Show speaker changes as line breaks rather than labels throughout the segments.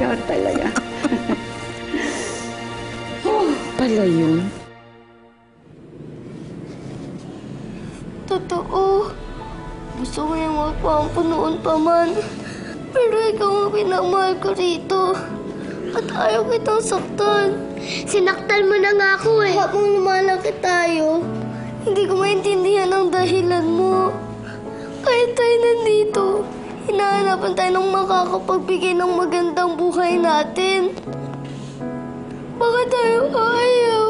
Ikaw talaga. Pala yun.
Totoo. Gusto ko yung magpampo noon pa man. Pero ikaw ang pinamahal ko rito. At ayaw kitang saktan. Sinaktan mo na nga ako eh. Habang lumalaki tayo, hindi ko maintindihan ang dahilan mo. Kahit tayo nandito, hinahanapan tayo ng makakapagbigay ng magandang buhay natin. Bakit tayo ayaw?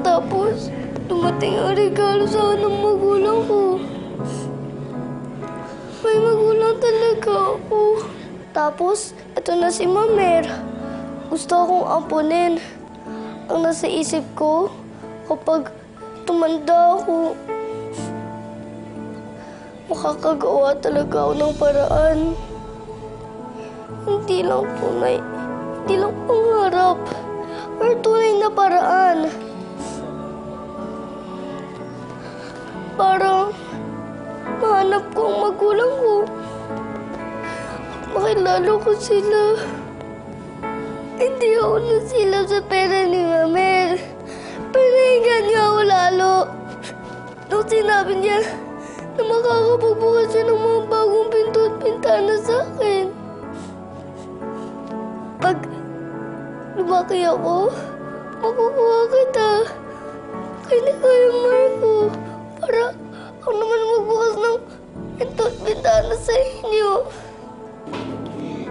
Tapos, dumating ang regalo sa akin ng magulang ko. May magulang talaga ako. Tapos, ito na si Mamer. Gusto akong ampunin. Ang nasa isip ko, kapag tumanda ako, makakagawa talaga ako ng paraan. Hindi lang tunay, hindi lang pangarap, pero tunay na paraan. Para mahanap ko ang magulang ko. Makilala ko sila. Hindi ako nasila sa pera Nung sinabi niya na makakapagbukas siya ng mga bagong pinto at pintana sa akin. Pag lumaki ako, makukuha kita. Kaya kaya Marco, para ako naman magbukas ng pinto at pintana sa inyo.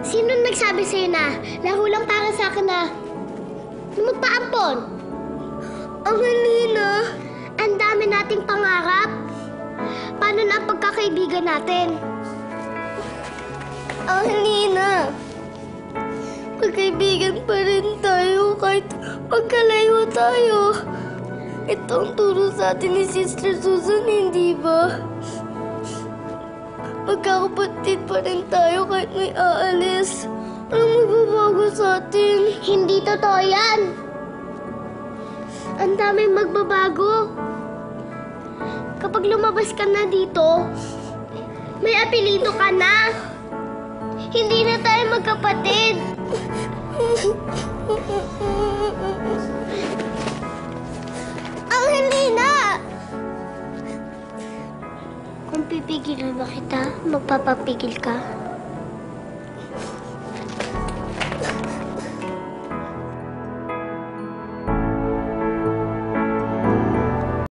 Sino nagsabi sa'yo na laro lang para sa akin na magpaampon?
Ang halina.
Pagkakaibigan natin?
Ang halina. Magkaibigan pa rin tayo kahit magkalayo tayo. Ito ang turo sa atin ni Sister Susan, hindi ba? Magkakapatid pa rin tayo kahit may aalis. Anong magbabago sa atin?
Hindi totoo yan. Ang daming magbabago. Kapag lumabas ka na dito, may apelido ka na. Hindi na tayo magkapatid. Ang Helena! Kung pipigilan ba kita, magpapapigil ka?